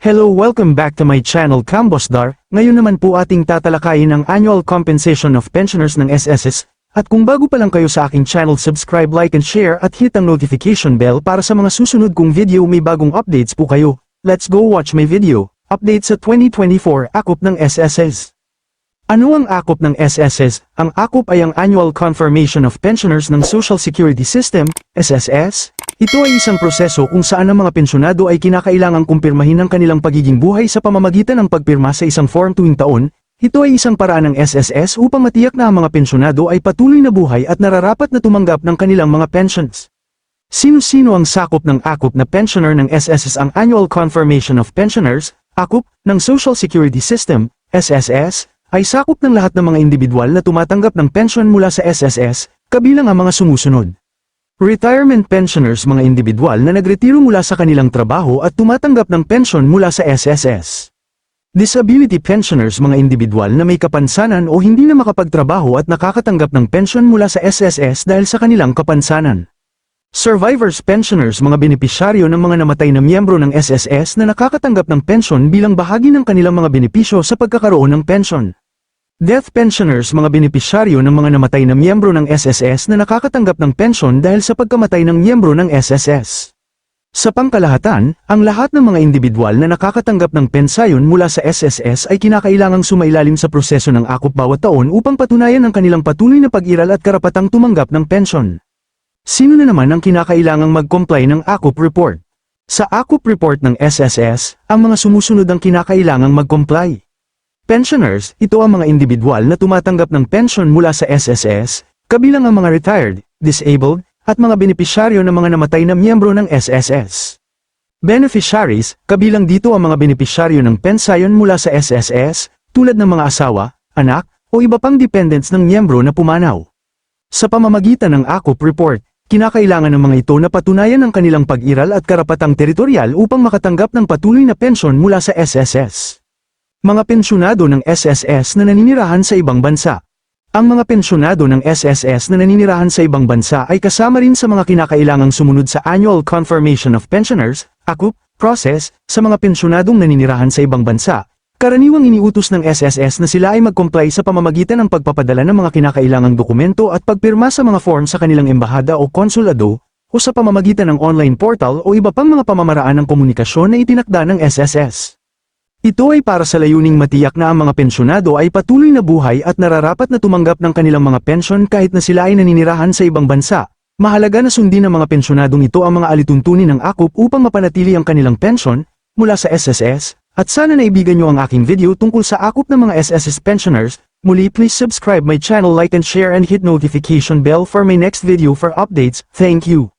Hello welcome back to my channel Cambosdar, ngayon naman po ating tatalakayin ang annual compensation of pensioners ng SSS, at kung bago pa lang kayo sa aking channel subscribe like and share at hit ang notification bell para sa mga susunod kong video may bagong updates po kayo. Let's go watch my video, update sa 2024 akop ng SSS. Ano ang akop ng SSS? Ang akop ay ang Annual Confirmation of Pensioners ng Social Security System, SSS. Ito ay isang proseso kung saan ang mga pensyonado ay kinakailangang kumpirmahin ang kanilang pagiging buhay sa pamamagitan ng pagpirma sa isang form tuwing taon. Ito ay isang paraan ng SSS upang matiyak na ang mga pensyonado ay patuloy na buhay at nararapat na tumanggap ng kanilang mga pensions. Sino-sino ang sakop ng akop na pensioner ng SSS ang Annual Confirmation of Pensioners, akop, ng Social Security System, SSS, ay sakop ng lahat ng mga individual na tumatanggap ng pension mula sa SSS, kabilang ang mga sumusunod. Retirement pensioners mga individual na nagretiro mula sa kanilang trabaho at tumatanggap ng pension mula sa SSS. Disability pensioners mga individual na may kapansanan o hindi na makapagtrabaho at nakakatanggap ng pension mula sa SSS dahil sa kanilang kapansanan. Survivors pensioners mga benepisyaryo ng mga namatay na miyembro ng SSS na nakakatanggap ng pension bilang bahagi ng kanilang mga benepisyo sa pagkakaroon ng pension. Death pensioners mga benepisyaryo ng mga namatay na miyembro ng SSS na nakakatanggap ng pension dahil sa pagkamatay ng miyembro ng SSS. Sa pangkalahatan, ang lahat ng mga individual na nakakatanggap ng pensayon mula sa SSS ay kinakailangang sumailalim sa proseso ng akop bawat taon upang patunayan ang kanilang patuloy na pag-iral at karapatang tumanggap ng pension. Sino na naman ang kinakailangang mag-comply ng akop report? Sa akop report ng SSS, ang mga sumusunod ang kinakailangang mag-comply. Pensioners, ito ang mga individual na tumatanggap ng pension mula sa SSS, kabilang ang mga retired, disabled, at mga benepisyaryo ng mga namatay na miyembro ng SSS. Beneficiaries, kabilang dito ang mga benepisyaryo ng pensayon mula sa SSS, tulad ng mga asawa, anak, o iba pang dependents ng miyembro na pumanaw. Sa pamamagitan ng AKOP report, kinakailangan ng mga ito na patunayan ang kanilang pag-iral at karapatang teritorial upang makatanggap ng patuloy na pensyon mula sa SSS. Mga pensyonado ng SSS na naninirahan sa ibang bansa. Ang mga pensyonado ng SSS na naninirahan sa ibang bansa ay kasama rin sa mga kinakailangang sumunod sa Annual Confirmation of Pensioners, AKUP, process, sa mga pensyonadong naninirahan sa ibang bansa. Karaniwang iniutos ng SSS na sila ay mag-comply sa pamamagitan ng pagpapadala ng mga kinakailangang dokumento at pagpirma sa mga form sa kanilang embahada o konsulado, o sa pamamagitan ng online portal o iba pang mga pamamaraan ng komunikasyon na itinakda ng SSS. Ito ay para sa layuning matiyak na ang mga pensyonado ay patuloy na buhay at nararapat na tumanggap ng kanilang mga pensyon kahit na sila ay naninirahan sa ibang bansa. Mahalaga na sundin ng mga pensyonadong ito ang mga alituntunin ng AKOP upang mapanatili ang kanilang pensyon mula sa SSS, at sana naibigan nyo ang aking video tungkol sa AKOP ng mga SSS pensioners. Muli please subscribe my channel like and share and hit notification bell for my next video for updates. Thank you.